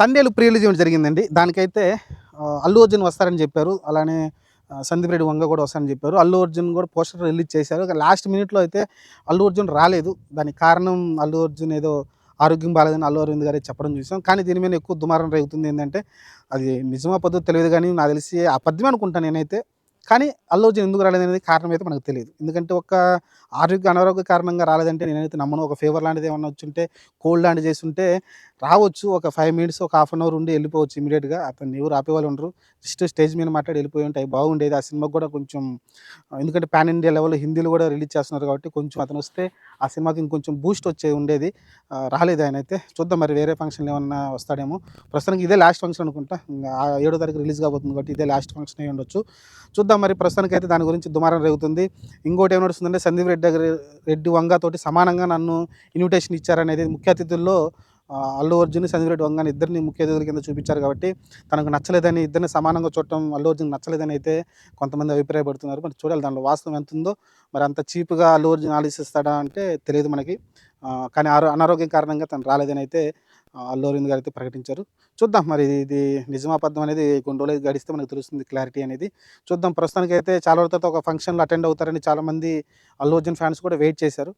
Thandel pre release event జరిగిందండి. దానికైతే అల్లు అర్జున్ వస్తారని చెప్పారు. అలానే సందీప్ రెడ్డి వంగ కూడా వస్తారని చెప్పారు. అల్లు అర్జున్ కూడా పోస్టర్ రిలీజ్ చేశారు. లాస్ట్ మినిట్లో అయితే అల్లు అర్జున్ రాలేదు. దానికి కారణం అల్లు అర్జున్ ఏదో ఆరోగ్యం బాగాలేదని అల్లు అరవింద్ గారే చెప్పడం చూసాం. కానీ దీని మీద ఎక్కువ దుమారం రేగుతుంది ఏంటంటే అది నిజమా పద్ధతి తెలియదు కానీ నాకు తెలిసి ఆ పద్యమే అనుకుంటాను నేనైతే. కానీ అల్లు అర్జున్ ఎందుకు రాలేదనేది కారణం అయితే మనకు తెలియదు. ఎందుకంటే ఒక ఆరోగ్య అనారోగ్య కారణంగా రాలేదంటే నేనైతే నమ్మను. ఒక ఫీవర్ లాంటిది ఏమన్నా వచ్చుంటే కోల్డ్ లాంటిది చేస్తుంటే రావచ్చు. ఒక ఫైవ్ మినిట్స్ ఒక హాఫ్ అన్ అవర్ ఉండి వెళ్ళిపోవచ్చు ఇమీడియట్గా అతను ఎవరు ఆపేవాళ్ళు ఉండరు. జస్ట్ స్టేజ్ మీద మాట్లాడి వెళ్ళిపోయి ఉంటాయి. బాగుండేది. ఆ సినిమాకి కూడా కొంచెం ఎందుకంటే పాన్ ఇండియా లెవెల్ హిందీలో కూడా రిలీజ్ చేస్తున్నారు కాబట్టి కొంచెం అతను వస్తే ఆ సినిమాకి ఇంకొంచెం బూస్ట్ వచ్చే ఉండేది. రాలేదు ఆయన అయితే. చూద్దాం మరి వేరే ఫంక్షన్లు ఏమన్నా వస్తాడేమో. ప్రస్తుతానికి ఇదే లాస్ట్ ఫంక్షన్ అనుకుంటా. ఇంకా ఏడో తారీఖు రిలీజ్ కాబోతుంది కాబట్టి ఇదే లాస్ట్ ఫంక్షన్ అయి ఉండొచ్చు. చూద్దాం మరి ప్రస్తుతానికి అయితే దాని గురించి దుమారం రేగుతుంది. ఇంకోటి ఏం నడుస్తుందంటే సందీప్ రెడ్డి దగ్గర రెడ్డి వంగతోటి సమానంగా నన్ను ఇన్విటేషన్ ఇచ్చారనేది ముఖ్య అతిథుల్లో అల్లు అర్జున్ సందీప్ రెడ్డి వంగని ఇద్దరిని ముఖ్య అతిథుల కింద చూపించారు కాబట్టి తనకు నచ్చలేదని ఇద్దరిని సమానంగా చూడటం అల్లు అర్జున్ నచ్చలేదని అయితే కొంతమంది అభిప్రాయపడుతున్నారు. మరి చూడాలి దాంట్లో వాస్తవం ఎంత ఉందో మరి అంత చీప్గా అల్లు అర్జున్ ఆలోచిస్తాడా అంటే తెలియదు మనకి. కానీ ఆరో అనారోగ్యం కారణంగా తను రాలేదని అయితే అల్లు అరవింద్ గారు అయితే ప్రకటించారు. చూద్దాం మరి ఇది నిజమాబద్ధం అనేది కొన్ని రోజులు గడిస్తే మనకు తెలుస్తుంది క్లారిటీ అనేది. చూద్దాం ప్రస్తుతానికి అయితే చాలా రోజుల తర్వాత ఒక ఫంక్షన్లో అటెండ్ అవుతారని చాలామంది అల్లు అర్జున్ ఫ్యాన్స్ కూడా వెయిట్ చేశారు.